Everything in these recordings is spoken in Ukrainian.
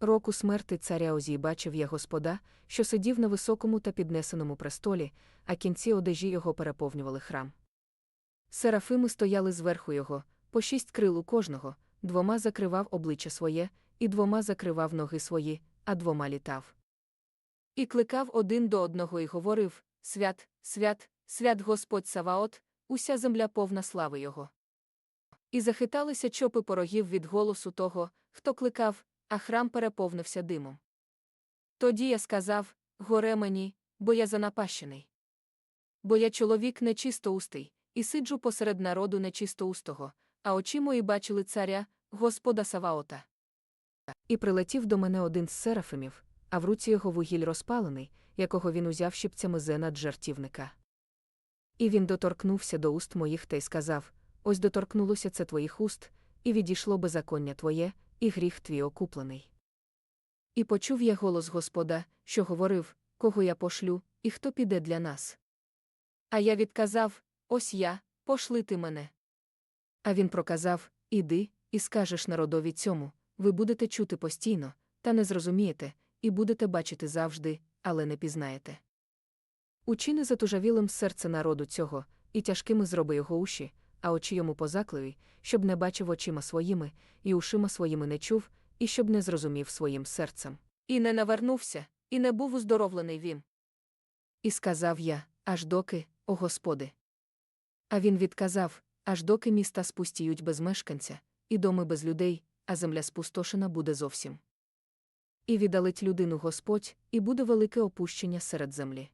Року смерти царя Озій бачив я Господа, що сидів на високому та піднесеному престолі, а кінці одежі його переповнювали храм. Серафими стояли зверху його, по шість крил у кожного, двома закривав обличчя своє, і двома закривав ноги свої, а двома літав. І кликав один до одного і говорив: Свят, свят, свят Господь Саваот, уся земля повна слави Його. І захиталися чопи порогів від голосу того, хто кликав, а храм переповнився димом. Тоді я сказав: Горе мені, бо я занапащений. Бо я чоловік нечистоустий, і сиджу посеред народу нечистоустого, а очі мої бачили царя, Господа Саваота. І прилетів до мене один з серафимів, а в руці його вугіль розпалений, якого він узяв щипцями зена жартівника. І він доторкнувся до уст моїх та й сказав: Ось доторкнулося це твоїх уст, і відійшло беззаконня твоє, і гріх твій окуплений. І почув я голос Господа, що говорив, кого я пошлю, і хто піде для нас. А я відказав: Ось я, пошли ти мене. А він проказав: Іди, і скажеш народові цьому, ви будете чути постійно, та не зрозумієте, і будете бачити завжди, але не пізнаєте. Учини затужавілим серце народу цього, і тяжкими зроби його уші, а очі йому позакливі, щоб не бачив очима своїми, і ушима своїми не чув, і щоб не зрозумів своїм серцем. І не навернувся, і не був уздоровлений він. І сказав я, аж доки, о Господи. А він відказав, аж доки міста спустіють без мешканця, і доми без людей, а земля спустошена буде зовсім. І віддалить людину Господь, і буде велике опущення серед землі.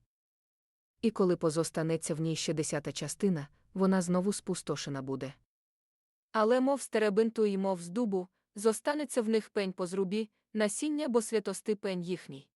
І коли позостанеться в ній ще десята частина, вона знову спустошена буде. Але мов стеребинту і мов з дубу, зостанеться в них пень по зрубі, насіння бо святости пень їхній.